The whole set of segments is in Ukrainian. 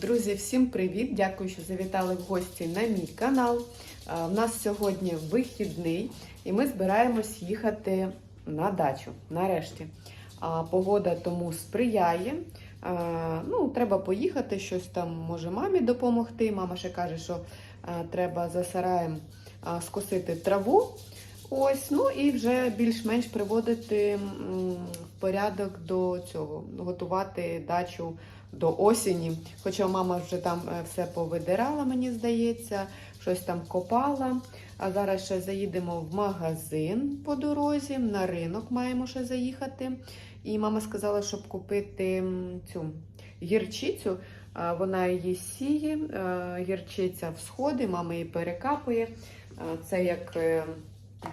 Друзі, всім привіт! Дякую, що завітали в гості на мій канал. У нас сьогодні вихідний, і ми збираємось їхати на дачу. Нарешті. Погода тому сприяє. Ну, треба поїхати, щось там може мамі допомогти. Мама ще каже, що треба за сараєм скосити траву. Ось, ну і вже більш-менш приводити в порядок до цього, готувати дачу до осені. Хоча мама вже там е, все повидирала, мені здається, щось там копала. А зараз ще заїдемо в магазин по дорозі, на ринок маємо ще заїхати. І мама сказала, щоб купити цю гірчицю. Вона її сіє, гірчиця всходи, мама її перекапує. Це як е,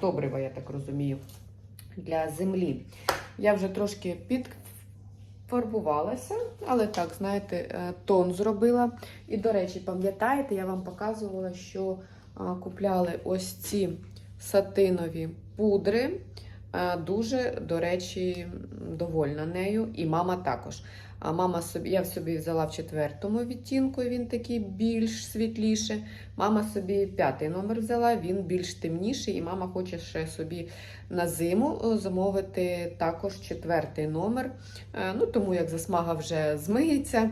добриво, я так розумію, для землі. Я вже трошки підфарбувалася, але так, знаєте, е, тон зробила. І, до речі, пам'ятаєте, я вам показувала, що купляли ось ці сатинові пудри. Е, Дуже, до речі, довольна нею, і мама також. А мама собі, я собі взяла в четвертому відтінку, він такий більш світліше. Мама собі п'ятий номер взяла, він більш темніший, і мама хоче ще собі на зиму е, замовити також четвертий номер. Е, Ну, тому як засмага вже змиється.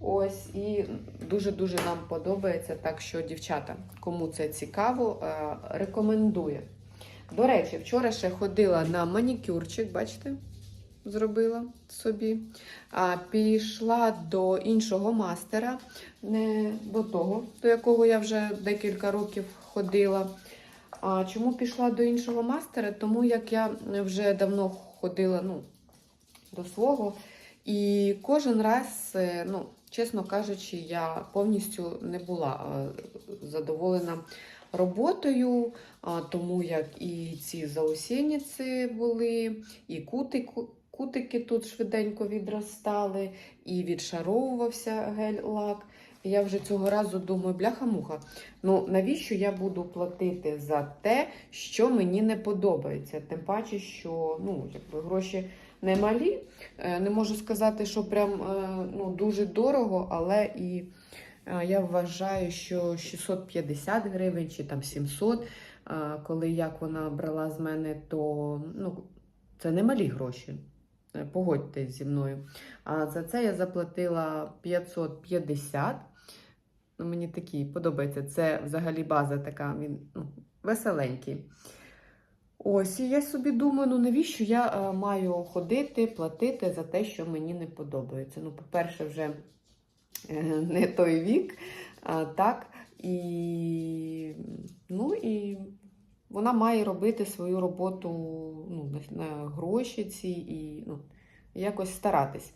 Ось і дуже-дуже нам подобається. Так що, дівчата, кому це цікаво, е, рекомендую. До речі, вчора ще ходила на манікюрчик, бачите? Зробила собі. А, пішла до іншого мастера, не до того, до якого я вже декілька років ходила. А чому пішла до іншого мастера? Тому як я вже давно ходила ну, до свого, і кожен раз, е, ну, чесно кажучи, я повністю не була е, задоволена роботою, тому як і ці заусєніці були, і кутику. Кутики тут швиденько відростали, і відшаровувався гель-лак. Я вже цього разу думаю, бляха-муха, ну навіщо я буду платити за те, що мені не подобається? Тим паче, що ну, якби гроші не малі. Е, Не можу сказати, що прям е, ну, дуже дорого, але і е, я вважаю, що 650 гривень чи там 700, е, коли як вона брала з мене, то ну, це не малі гроші. Е, Погодьтесь зі мною. А за це я заплатила 550. Ну, мені такий подобається. Це взагалі база така, він ну, веселенький. Ось, і я собі думаю, ну навіщо я е, маю ходити, платити за те, що мені не подобається. Ну, по-перше, вже е, не той вік, а, так, і, ну, і вона має робити свою роботу ну, на, гроші ці і ну, якось старатись.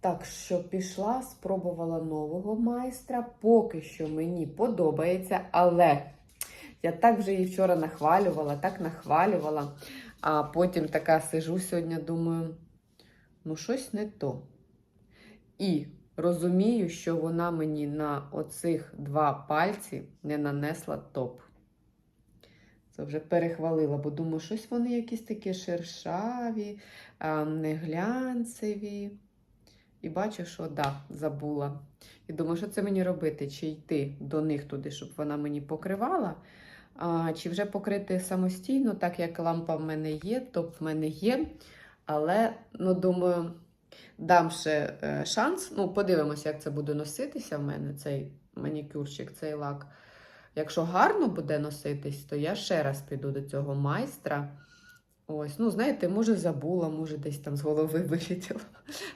Так що пішла, спробувала нового майстра. Поки що мені подобається, але я так вже її вчора нахвалювала, так нахвалювала. А потім така сижу сьогодні, думаю, ну щось не то. І розумію, що вона мені на оцих два пальці не нанесла топ. Це вже перехвалила, бо думаю, щось вони якісь такі шершаві, а, не глянцеві. І бачу, що да, забула. І думаю, що це мені робити? Чи йти до них туди, щоб вона мені покривала, а, чи вже покрити самостійно, так як лампа в мене є, топ в мене є. Але, ну, думаю, дам ще е, шанс. Ну, подивимося, як це буде носитися в мене, цей манікюрчик, цей лак. Якщо гарно буде носитись, то я ще раз піду до цього майстра. Ось, ну, знаєте, може забула, може десь там з голови вилетіла.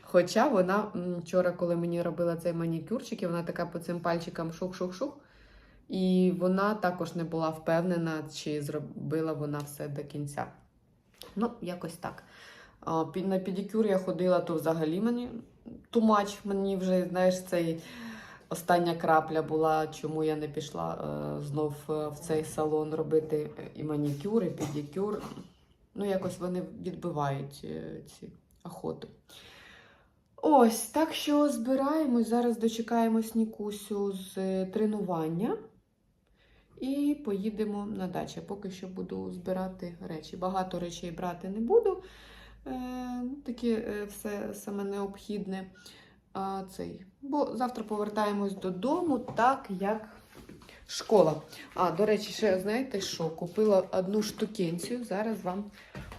Хоча вона вчора, коли мені робила цей манікюрчик, і вона така по цим пальчикам шух-шух-шух. І вона також не була впевнена, чи зробила вона все до кінця. Ну, якось так. На педикюр я ходила, то взагалі мені тумач, мені вже, знаєш, цей остання крапля була, чому я не пішла е, знов е, в цей салон робити і манікюр, і педикюр. Ну, якось вони відбивають е, ці охоту. Ось, так що збираємось. Зараз дочекаємось Нікусю з е, тренування. І поїдемо на дачу. Поки що буду збирати речі. Багато речей брати не буду. Е, таке е, все саме необхідне. А, цей. Бо завтра повертаємось додому, так як школа. А, до речі, ще знаєте що? Купила одну штукенцію, зараз вам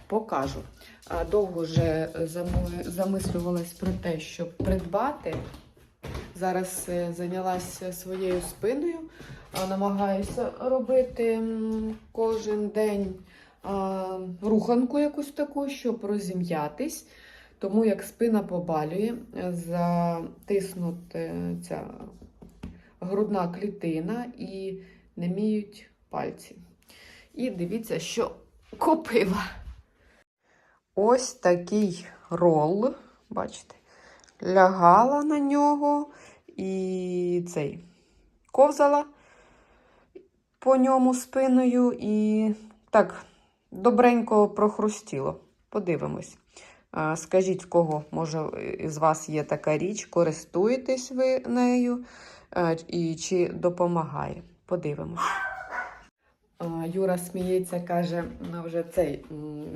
покажу. А, довго вже замислювалась про те, щоб придбати. Зараз е, зайнялася своєю спиною, намагаюся робити кожен день руханку якусь таку, щоб розім'ятись. Тому як спина побалює, затиснута ця грудна клітина і неміють пальці. І дивіться, що купила. Ось такий рол, бачите, лягала на нього і цей ковзала по ньому спиною і так добренько прохрустіло. Подивимось. Скажіть, в кого, може, із вас є така річ, користуєтесь ви нею і чи допомагає? Подивимось. Юра сміється, каже, ну вже цей,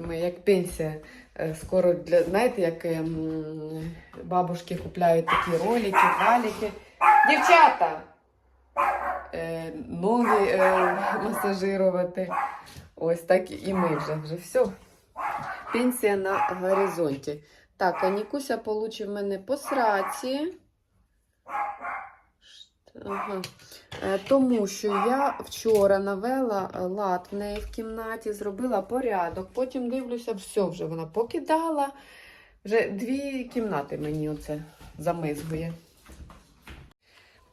ми як пенсія, е, скоро для, знаєте, як ем, бабушки купляють такі ролики, валіки. Дівчата! Е, ноги е, масажирувати. Ось так і ми вже, вже все. Пенсія на горизонті. Так, а Нікуся в мене по сраці. Ага. Е, Тому що я вчора навела е, лад в неї в кімнаті, зробила порядок. Потім дивлюся, все вже вона покидала. Вже дві кімнати мені оце замизгує.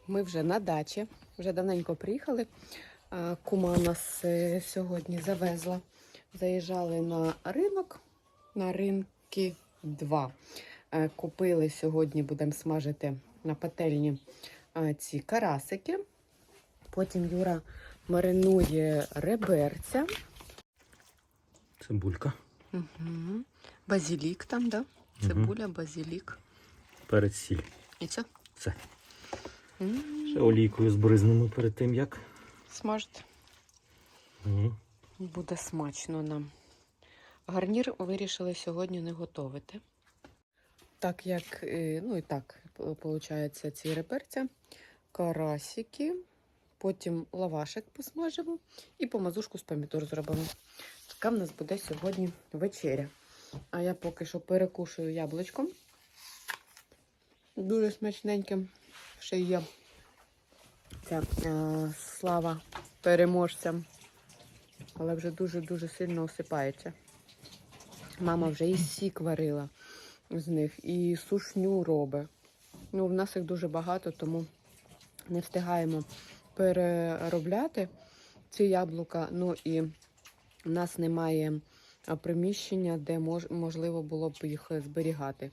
Ми вже на дачі, вже давненько приїхали. Е, Кума нас сьогодні завезла. Заїжджали на ринок, на ринки 2. Е, Купили сьогодні, будемо смажити на пательні е, ці карасики. Потім Юра маринує реберця. Цибулька. Угу. Базілік там, да? Цибуля, базілік. Перець сіль. І все? Все. М, Ще олійкою збризнемо перед тим, як. Смажити. Угу. Буде смачно нам. Гарнір вирішили сьогодні не готувати. Так як, е, ну і так, виходить, ці реперця, карасики, потім лавашик посмажимо і помазушку з помідор зробимо. Така в нас буде сьогодні вечеря. А я поки що перекушую яблучком. Дуже смачненьким. Ще є ця е, слава переможцям але вже дуже-дуже сильно осипається. Мама вже і сік варила з них, і сушню робить. Ну, в нас їх дуже багато, тому не встигаємо переробляти ці яблука. Ну і в нас немає приміщення, де мож, можливо було б їх зберігати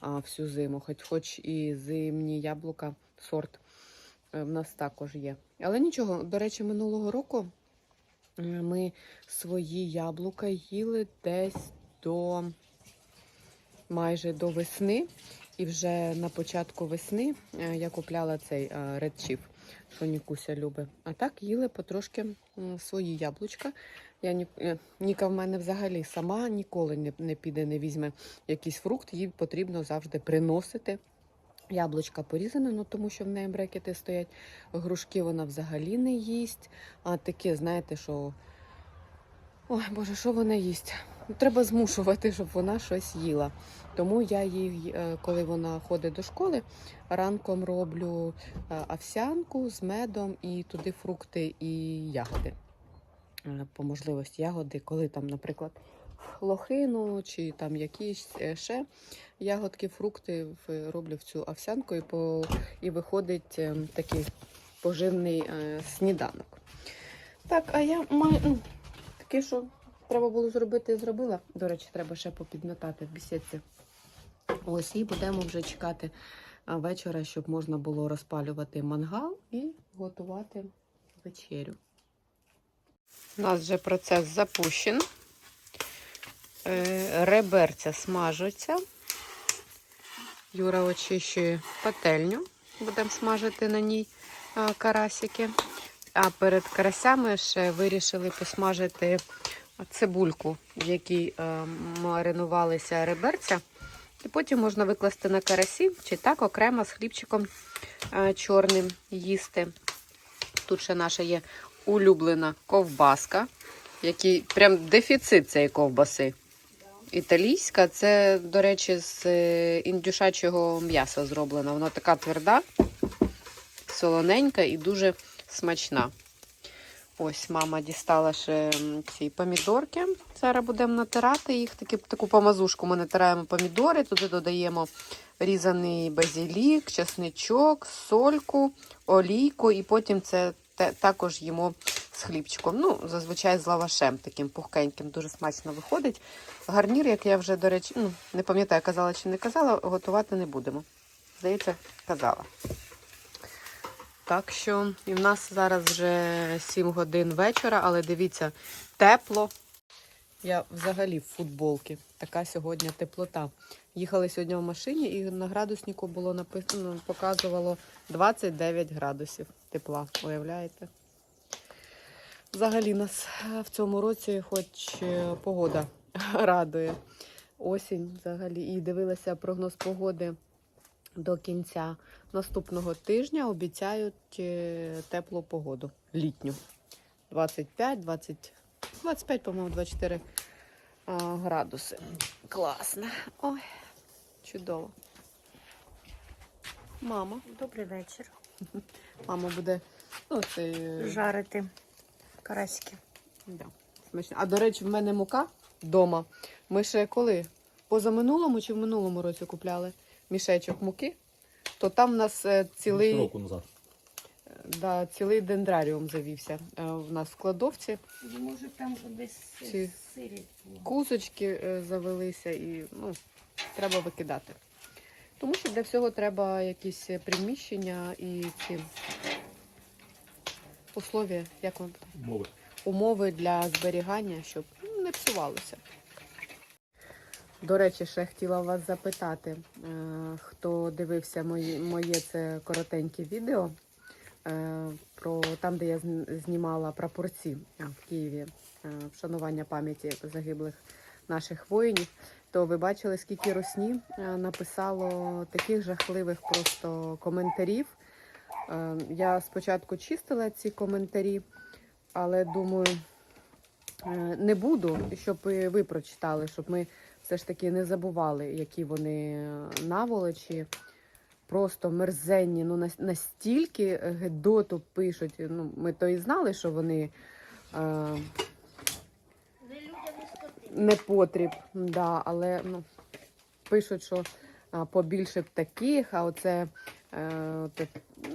а, всю зиму. Хоч, хоч і зимні яблука, сорт е, в нас також є. Але нічого, до речі, минулого року. Е, Ми свої яблука їли десь до майже до весни. І вже на початку весни е, я купляла цей е, Red Chief, що Нікуся любить. А так їли потрошки свої яблучка. Я ні, е, Ніка в мене взагалі сама ніколи не, не піде, не візьме якийсь фрукт, їй потрібно завжди приносити. Яблучка порізане, ну тому що в неї брекети стоять. Грушки вона взагалі не їсть. А таке, знаєте, що. Ой, Боже, що вона їсть? Треба змушувати, щоб вона щось їла. Тому я їй, е, коли вона ходить до школи, ранком роблю е, овсянку з медом і туди фрукти і ягоди. Е, По можливості ягоди, коли там, наприклад, лохину чи там якісь ще ягодки, фрукти роблю в цю овсянку і, по, і виходить е, такий поживний сніданок. Так, а я маю ну, таке, що треба було зробити, зробила. До речі, треба ще попідметати в бісідці. Ось і будемо вже чекати вечора, щоб можна було розпалювати мангал і готувати вечерю. У нас вже процес запущений. Е, Реберця смажуться. Юра очищує пательню. Будемо смажити на ній карасики. А перед карасями ще вирішили посмажити цибульку, в якій е, маринувалися реберця. І потім можна викласти на карасі чи так окремо з хлібчиком е, чорним їсти. Тут ще наша є улюблена ковбаска, який прям дефіцит цієї ковбаси. Італійська, це, до речі, з е, індюшачого м'яса зроблена. Вона така тверда, солоненька і дуже смачна. Ось мама дістала ще ці помідорки. Зараз будемо натирати їх. Такі, таку помазушку ми натираємо помідори, туди додаємо різаний базилік, чесничок, сольку, олійку, і потім це також їмо з хлібчиком. Ну, зазвичай з лавашем, таким пухкеньким, дуже смачно виходить. Гарнір, як я вже, до речі, ну, не пам'ятаю, казала чи не казала, готувати не будемо. Здається, казала. Так що, і в нас зараз вже 7 годин вечора, але дивіться, тепло. Я взагалі в футболці. Така сьогодні теплота. Їхали сьогодні в машині і на градуснику було написано, показувало 29 градусів тепла. Уявляєте? Взагалі нас в цьому році хоч е, погода радує. Осінь взагалі. І дивилася прогноз погоди до кінця наступного тижня. Обіцяють е, теплу погоду літню. 25, 20, 25, по-моєму, 24 градуси. Класно. Ой, чудово. Мама. Добрий вечір. Мама буде. Ну, це, е, Жарити карасики. Да, смачно. А до речі, в мене мука вдома. Ми ще коли? Позаминулому чи в минулому році купляли мішечок муки, то там в нас е, цілий, Року назад. да, цілий дендраріум завівся. Е, В нас в кладовці Може там десь Ці- сирі кузочки е, завелися і ну, треба викидати. Тому що для всього треба якісь приміщення і ці условия, як вам Мови. умови для зберігання, щоб ну, не псувалося. До речі, ще хотіла вас запитати, е, хто дивився мої, моє це коротеньке відео е, про там, де я знімала прапорці в Києві, е, вшанування пам'яті загиблих наших воїнів, то ви бачили, скільки русні написало таких жахливих просто коментарів. Я спочатку чистила ці коментарі, але думаю, не буду, щоб ви прочитали, щоб ми все ж таки не забували, які вони е, наволочі. Просто мерзенні, ну настільки гедоту пишуть. Ну, ми то і знали, що вони е, не потріб, да, але ну, пишуть, що а, побільше б таких, а оце е, те,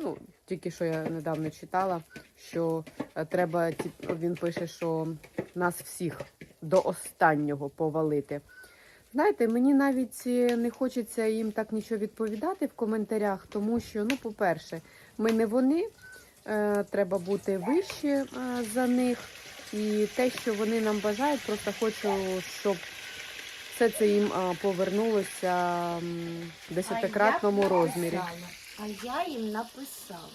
ну, тільки що я недавно читала, що е, треба, він пише, що нас всіх до останнього повалити. Знаєте, мені навіть е, не хочеться їм так нічого відповідати в коментарях, тому що, ну, по-перше, ми не вони, е, треба бути вище е, за них. І те, що вони нам бажають, просто хочу, щоб все це їм повернулося в десятикратному розмірі. А я їм написала.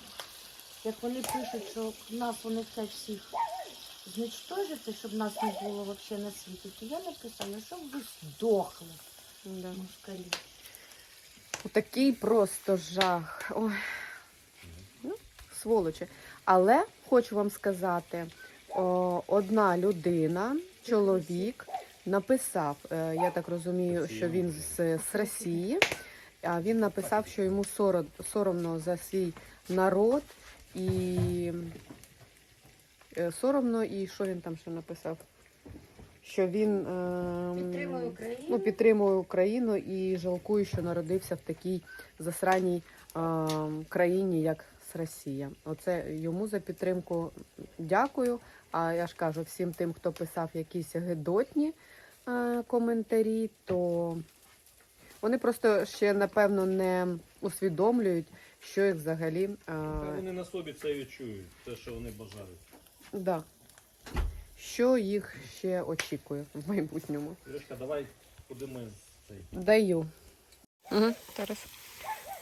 Як вони пишуть, що нас вони хочуть всіх зничтожити, щоб нас не було взагалі на світі, то я написала, щоб ви здохли, Да. москалі. Такий просто жах. Ой. Ну, сволочі. Але хочу вам сказати, о, одна людина, чоловік, написав, е, я так розумію, що він з, з Росії, а він написав, що йому сором, соромно за свій народ і соромно, і що він там ще написав? Що він ем, Підтримую Україну. ну, підтримує Україну і жалкую, що народився в такій засраній е, країні, як Росія. Оце йому за підтримку дякую. А я ж кажу всім тим, хто писав якісь гидотні е, коментарі, то вони просто ще напевно не усвідомлюють, що їх взагалі. Е, Та вони на собі це відчують, те, що вони бажають. Да, що їх ще очікує в майбутньому. Іришка, давай куди ми цей. Даю. Угу, зараз.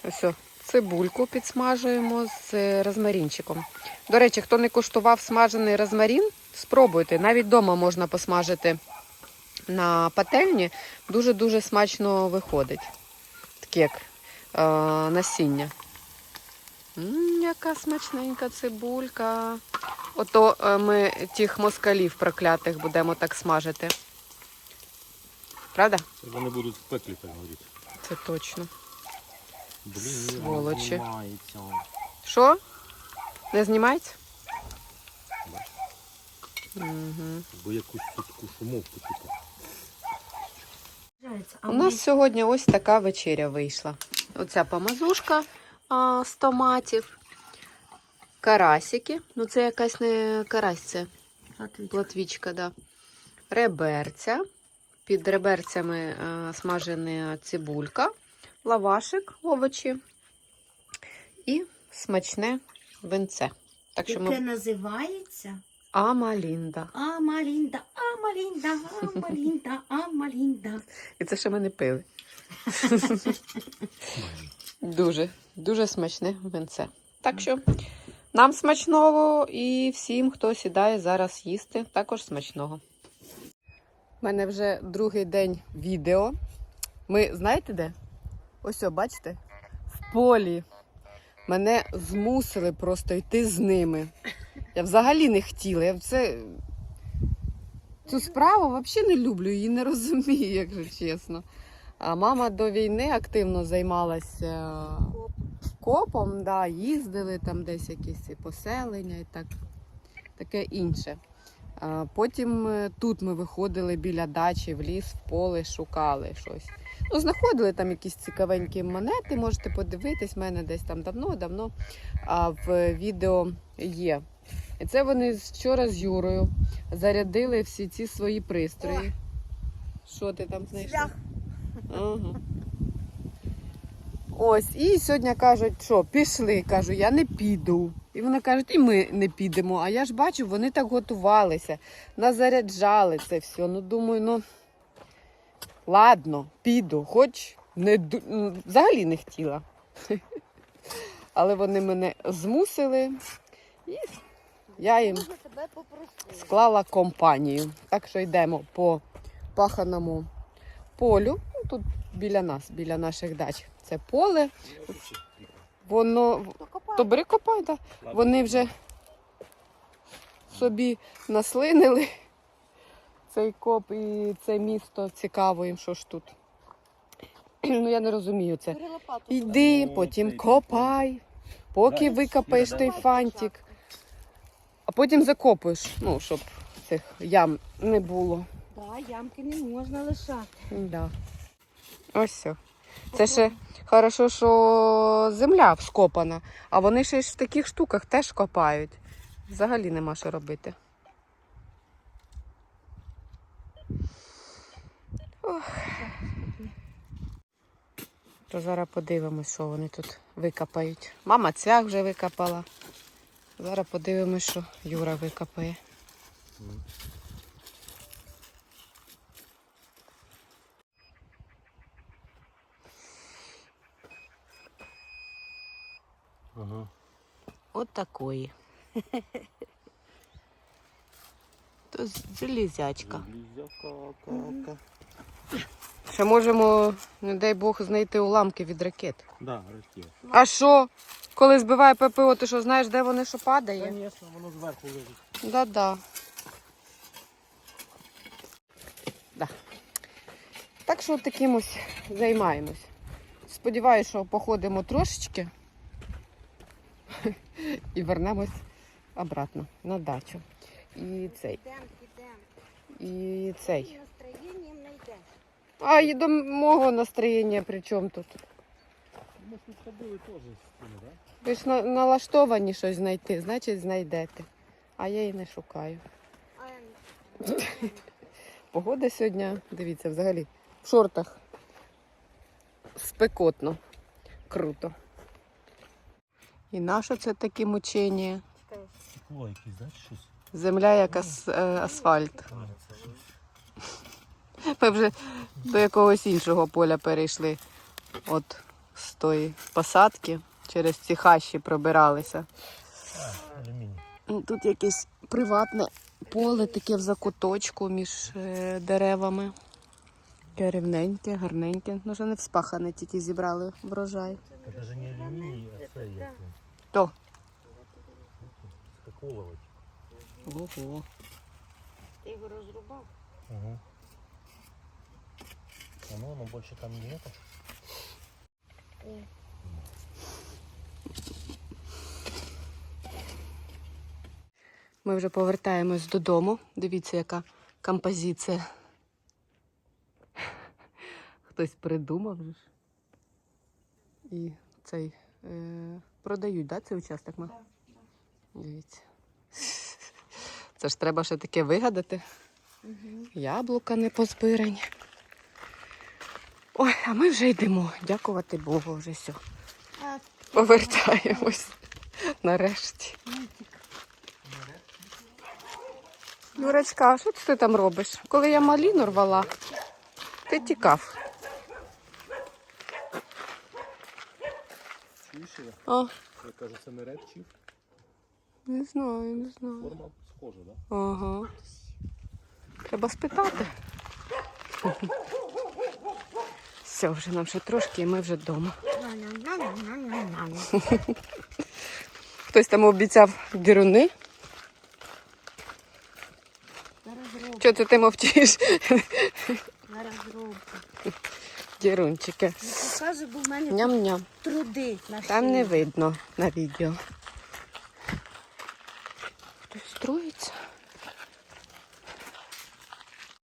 Ось, о, цибульку підсмажуємо з розмарінчиком. До речі, хто не куштував смажений розмарін, спробуйте. Навіть вдома можна посмажити на пательні. Дуже-дуже смачно виходить. кек е, насіння. М, яка смачненька цибулька. Ото е, ми тих москалів проклятих будемо так смажити. Правда? Вони будуть в пеклі так горіти. Це точно. Блін, Сволочі. знімається. Що? Не знімається? Угу. Бо якусь тут шумовку типу. У нас сьогодні ось така вечеря вийшла. Оця помазушка а, з томатів, карасики. Ну, це якась не карась, це платвічка, да. Реберця. Під реберцями е, смажена цибулька, лавашик, овочі і смачне винце. Так що Яке ми називається Амалінда. Амалінда, Амалінда, Амалінда, Амалінда. І це ще ми не пили. дуже, дуже смачне винце. Так що нам смачного і всім, хто сідає зараз їсти, також смачного. У мене вже другий день відео. Ми знаєте де? Ось, о, бачите? В полі. Мене змусили просто йти з ними. Я взагалі не хотіла. Я це... Цю справу взагалі не люблю, її не розумію, якщо чесно. А мама до війни активно займалася копом, да, їздили там десь якісь і поселення і так, таке інше. Потім е, тут ми виходили біля дачі, в ліс, в поле, шукали щось. Ну, знаходили там якісь цікавенькі монети, можете подивитись, в мене десь там давно-давно в відео є. І це вони вчора з Юрою зарядили всі ці свої пристрої. Що ти там знайшов? Ага. Ось, і сьогодні кажуть, що пішли. Кажу, я не піду. І вони кажуть, і ми не підемо. А я ж бачу, вони так готувалися, назаряджали це все. Ну, думаю, ну ладно, піду, хоч не взагалі не хотіла. Але вони мене змусили, і я їм склала компанію. Так що йдемо по паханому полю. Ну, тут біля нас, біля наших дач. Це поле. Воно то бери копай, да. Вони вже собі наслинили цей коп і це місто цікаво їм, що ж тут. Ну я не розумію це. Йди, потім копай, поки викопаєш той фантик, а потім закопуєш, ну, щоб цих ям не було. Да, ямки не можна лишати. Да. Ось все. Це ще хорошо, що земля вскопана, а вони ще ж в таких штуках теж копають. Взагалі нема що робити. Ох. То зараз подивимось, що вони тут викопають. Мама цвях вже викопала. Зараз подивимось, що Юра викопає. Ага. От такої. То залізячка. Близяка, Ще можемо, не дай Бог, знайти уламки від ракет. Да, ракет. А що? Коли збиває ППО, ти що знаєш, де вони що падає? Звісно, воно зверху лежить. Да-да. Да. Так що таким ось займаємось. Сподіваюсь, що походимо трошечки і вернемось обратно на дачу. І цей, і цей. Не. А і до мого настроєння при чому тут? Ми ж тут ходили теж з цими, так? Ви ж на- налаштовані щось знайти, значить знайдете. А я і не шукаю. Погода сьогодні, дивіться, взагалі, в шортах. Спекотно. Круто. І наше це такі мучення. Стекло якесь, да, щось? Земля як ас- е, асфальт. А, це щось. Ми вже до якогось іншого поля перейшли. От з тої посадки через ці хащі пробиралися. А, алюміній. Тут якесь приватне поле таке в закуточку між е, деревами. Таке рівненьке, гарненьке. Ну, що не вспахане, тільки зібрали врожай. Это же не алюминий, а це як він. То. Скаколович. Ого. Ти його розрубав? Угу. А ну, ну больше там нет. Ми вже повертаємось додому. Дивіться, яка композиція. Хтось придумав же ж. І цей е, продають, да, цей участок? Ма? Дивіться. Це ж треба ще таке вигадати. Яблука не позбирані. Ой, а ми вже йдемо. Дякувати Богу, вже все. Повертаємось. Нарешті. Юрочка, а що ти там робиш? Коли я маліну рвала, ти тікав. Чуєш? А, Я кажу, це не репчів. не знаю, не знаю. Форма схожа, да? Ага. Треба спитати. Все, вже нам ще трошки і ми вже вдома. Хтось там обіцяв діруни. Чого це ти мовчиш? На розробку. Дірунчики. Покажу, бо в мене Ням-ням. труди на Там шиї. не видно на відео.